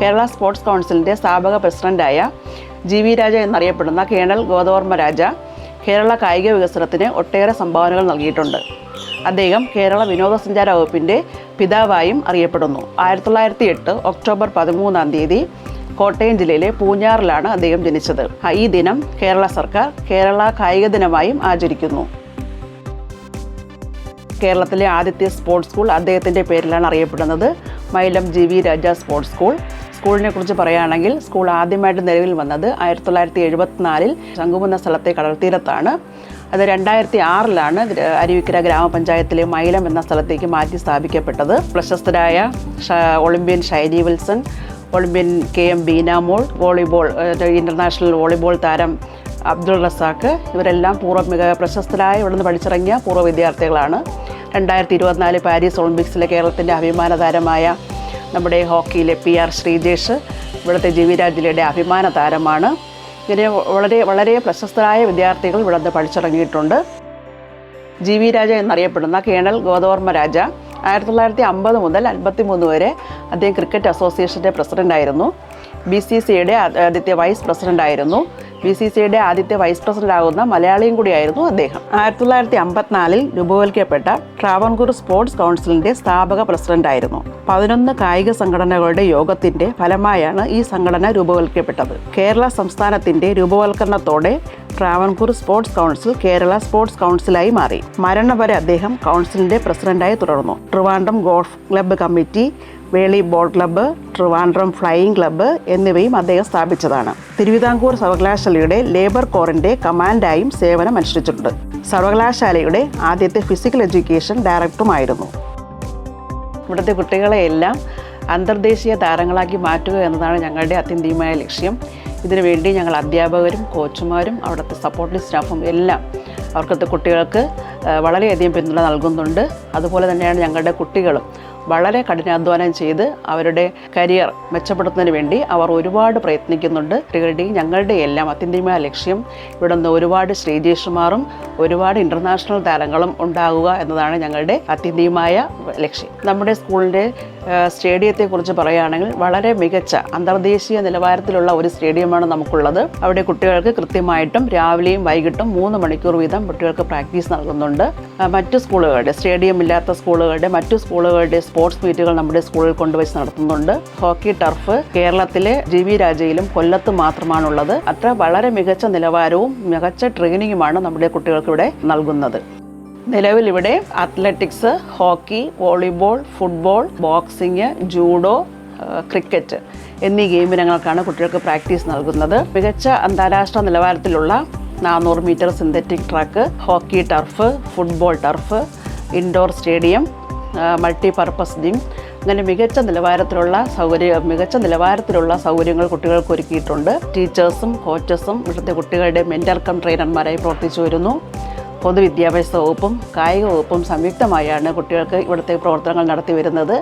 Kerala sports കൗൺസിലിന്റെ സ്ഥാപക പ്രസിഡന്റായ ജി വി രാജ എന്നറിയപ്പെടുന്ന കേണൽ ഗോദവർമ്മ രാജ കേരള കായിക വികസനത്തിന് ഒട്ടേറെ സംഭാവനകൾ നൽകിയിട്ടുണ്ട്. അദ്ദേഹം കേരള വിനോദസഞ്ചാര വകുപ്പിന്റെ പിതാവായും അറിയപ്പെടുന്നു. ആയിരത്തി തൊള്ളായിരത്തി എട്ട് ഒക്ടോബർ പതിമൂന്നാം തീയതി കോട്ടയം ജില്ലയിലെ പൂഞ്ഞാറിലാണ് അദ്ദേഹം ജനിച്ചത്. ഈ ദിനം കേരള സർക്കാർ കേരള കായിക ദിനമായും ആചരിക്കുന്നു. കേരളത്തിലെ ആദ്യത്തെ സ്പോർട്സ് സ്കൂൾ അദ്ദേഹത്തിന്റെ പേരിലാണ് അറിയപ്പെടുന്നത്. Mylam G V Raja sports school. സ്കൂളിനെ കുറിച്ച് പറയുകയാണെങ്കിൽ സ്കൂൾ ആദ്യമായിട്ട് നിലവിൽ വന്നത് ആയിരത്തി തൊള്ളായിരത്തി എഴുപത്തിനാലിൽ ശംഖുമെന്ന സ്ഥലത്തെ കടൽത്തീരത്താണ്. അത് രണ്ടായിരത്തി ആറിലാണ് അരുവിക്കര ഗ്രാമപഞ്ചായത്തിലെ മൈലം എന്ന സ്ഥലത്തേക്ക് മാറ്റി സ്ഥാപിക്കപ്പെട്ടത്. പ്രശസ്തരായ Olympian Shiny Wilson Olympian K M Beenamol volleyball international volleyball താരം അബ്ദുൾ റസാഖ് ഇവരെല്ലാം പൂർവ മിക പ്രശസ്തരായ ഇവിടുന്ന് പഠിച്ചിറങ്ങിയ പൂർവ വിദ്യാർത്ഥികളാണ്. രണ്ടായിരത്തി ഇരുപത്തിനാല് പാരീസ് ഒളിമ്പിക്സിലെ കേരളത്തിന്റെ അഭിമാന താരമായ നമ്മുടെ ഹോക്കിയിലെ പി ആർ ശ്രീജേഷ് ഇവിടുത്തെ ജി വി രാജിലയുടെ അഭിമാന താരമാണ്. ഇങ്ങനെ വളരെ വളരെ പ്രശസ്തരായ വിദ്യാർത്ഥികൾ ഇവിടുന്ന് പഠിച്ചിറങ്ങിയിട്ടുണ്ട്. ജി വി രാജ എന്നറിയപ്പെടുന്ന കേണൽ ഗോദവർമ്മ രാജ ആയിരത്തി തൊള്ളായിരത്തി അമ്പത് മുതൽ അൻപത്തി മൂന്ന് വരെ അദ്ദേഹം ക്രിക്കറ്റ് അസോസിയേഷന്റെ പ്രസിഡന്റായിരുന്നു. ബി സി സിയുടെ ആദ്യത്തെ വൈസ് പ്രസിഡന്റായിരുന്നു. ബി സി സിയുടെ ആദ്യത്തെ വൈസ് പ്രസിഡന്റ് ആകുന്ന മലയാളിയും കൂടിയായിരുന്നു അദ്ദേഹം. ആയിരത്തി തൊള്ളായിരത്തി അമ്പത്തിനാലിൽ രൂപവൽക്കപ്പെട്ട ട്രാവൻകൂർ സ്പോർട്സ് കൗൺസിലിന്റെ സ്ഥാപക പ്രസിഡന്റായിരുന്നു. പതിനൊന്ന് കായിക സംഘടനകളുടെ യോഗത്തിന്റെ ഫലമായാണ് ഈ സംഘടന രൂപവൽക്കപ്പെട്ടത് കേരള സംസ്ഥാനത്തിന്റെ രൂപവൽക്കരണത്തോടെ Travancore sports council Kerala sports കൗൺസിലായി മാറി. മരണം വരെ അദ്ദേഹം കൗൺസിലിന്റെ പ്രസിഡന്റായി തുടർന്നു. Trivandrum golf club committee volley ball club Trivandrum flying club എന്നിവയും അദ്ദേഹം സ്ഥാപിച്ചതാണ്. തിരുവിതാംകൂർ സർവകലാശാലയുടെ ലേബർ കോറിന്റെ കമാൻഡായും സേവനം അനുഷ്ഠിച്ചിട്ടുണ്ട്. സർവകലാശാലയുടെ ആദ്യത്തെ ഫിസിക്കൽ എഡ്യൂക്കേഷൻ ഡയറക്ടറുമായിരുന്നു. ഇവിടുത്തെ കുട്ടികളെയെല്ലാം അന്തർദേശീയ താരങ്ങളാക്കി മാറ്റുക എന്നതാണ് ഞങ്ങളുടെ അത്യന്തികമായ ലക്ഷ്യം. ഇതിനുവേണ്ടി ഞങ്ങൾ അധ്യാപകരും കോച്ചുമാരും അവിടുത്തെ സപ്പോർട്ടിംഗ് സ്റ്റാഫും എല്ലാം അവർക്കത്തെ കുട്ടികൾക്ക് വളരെയധികം പിന്തുണ നൽകുന്നുണ്ട്. അതുപോലെ തന്നെയാണ് ഞങ്ങളുടെ കുട്ടികളും വളരെ കഠിനാധ്വാനം ചെയ്ത് അവരുടെ കരിയർ മെച്ചപ്പെടുത്തുന്നതിന് വേണ്ടി അവർ ഒരുപാട് പ്രയത്നിക്കുന്നുണ്ട്. കുട്ടികളുടെയും ഞങ്ങളുടെ എല്ലാം അത്യന്തികമായ ലക്ഷ്യം ഇവിടെ നിന്ന് ഒരുപാട് ശ്രീജേഷുമാറും ഒരുപാട് ഇന്റർനാഷണൽ താരങ്ങളും ഉണ്ടാകുക എന്നതാണ് ഞങ്ങളുടെ അത്യന്തികമായ ലക്ഷ്യം. നമ്മുടെ സ്കൂളിന്റെ സ്റ്റേഡിയത്തെക്കുറിച്ച് പറയുകയാണെങ്കിൽ വളരെ മികച്ച അന്തർദേശീയ നിലവാരത്തിലുള്ള ഒരു സ്റ്റേഡിയമാണ് നമുക്കുള്ളത്. അവിടെ കുട്ടികൾക്ക് കൃത്യമായിട്ടും രാവിലെയും വൈകിട്ടും മൂന്ന് മണിക്കൂർ വീതം കുട്ടികൾക്ക് പ്രാക്ടീസ് നൽകുന്നുണ്ട്. മറ്റു സ്കൂളുകളുടെ സ്റ്റേഡിയം ഇല്ലാത്ത സ്കൂളുകളുടെ മറ്റു സ്കൂളുകളുടെ സ്പോർട്സ് മീറ്റുകൾ നമ്മുടെ സ്കൂളിൽ കൊണ്ടുവച്ച് നടത്തുന്നുണ്ട്. ഹോക്കി ടർഫ് കേരളത്തിലെ ജി വി രാജയിലും കൊല്ലത്തും മാത്രമാണുള്ളത്. അത്ര വളരെ മികച്ച നിലവാരവും മികച്ച ട്രെയിനിങ്ങുമാണ് നമ്മുടെ കുട്ടികൾക്കിവിടെ നൽകുന്നത്. നിലവിൽ ഇവിടെ athletics hockey volleyball football boxing judo cricket എന്നീ ഗെയിം ഇനങ്ങൾക്കാണ് കുട്ടികൾക്ക് പ്രാക്ടീസ് നൽകുന്നത്. മികച്ച അന്താരാഷ്ട്ര നിലവാരത്തിലുള്ള നാനൂറ് metre synthetic track hockey turf football turf indoor stadium multi purpose gym അങ്ങനെ മികച്ച നിലവാരത്തിലുള്ള സൗകര്യ മികച്ച നിലവാരത്തിലുള്ള സൗകര്യങ്ങൾ കുട്ടികൾക്ക് ഒരുക്കിയിട്ടുണ്ട്. ടീച്ചേഴ്സും കോച്ചസും ഇവിടുത്തെ കുട്ടികളുടെ മെന്റൽ കം ട്രെയിനർമാരായി പ്രവർത്തിച്ചു വരുന്നു. പൊതുവിദ്യാഭ്യാസ വകുപ്പും കായിക വകുപ്പും സംയുക്തമായാണ് കുട്ടികൾക്ക് ഇവിടുത്തെ പ്രവർത്തനങ്ങൾ നടത്തി വരുന്നത്.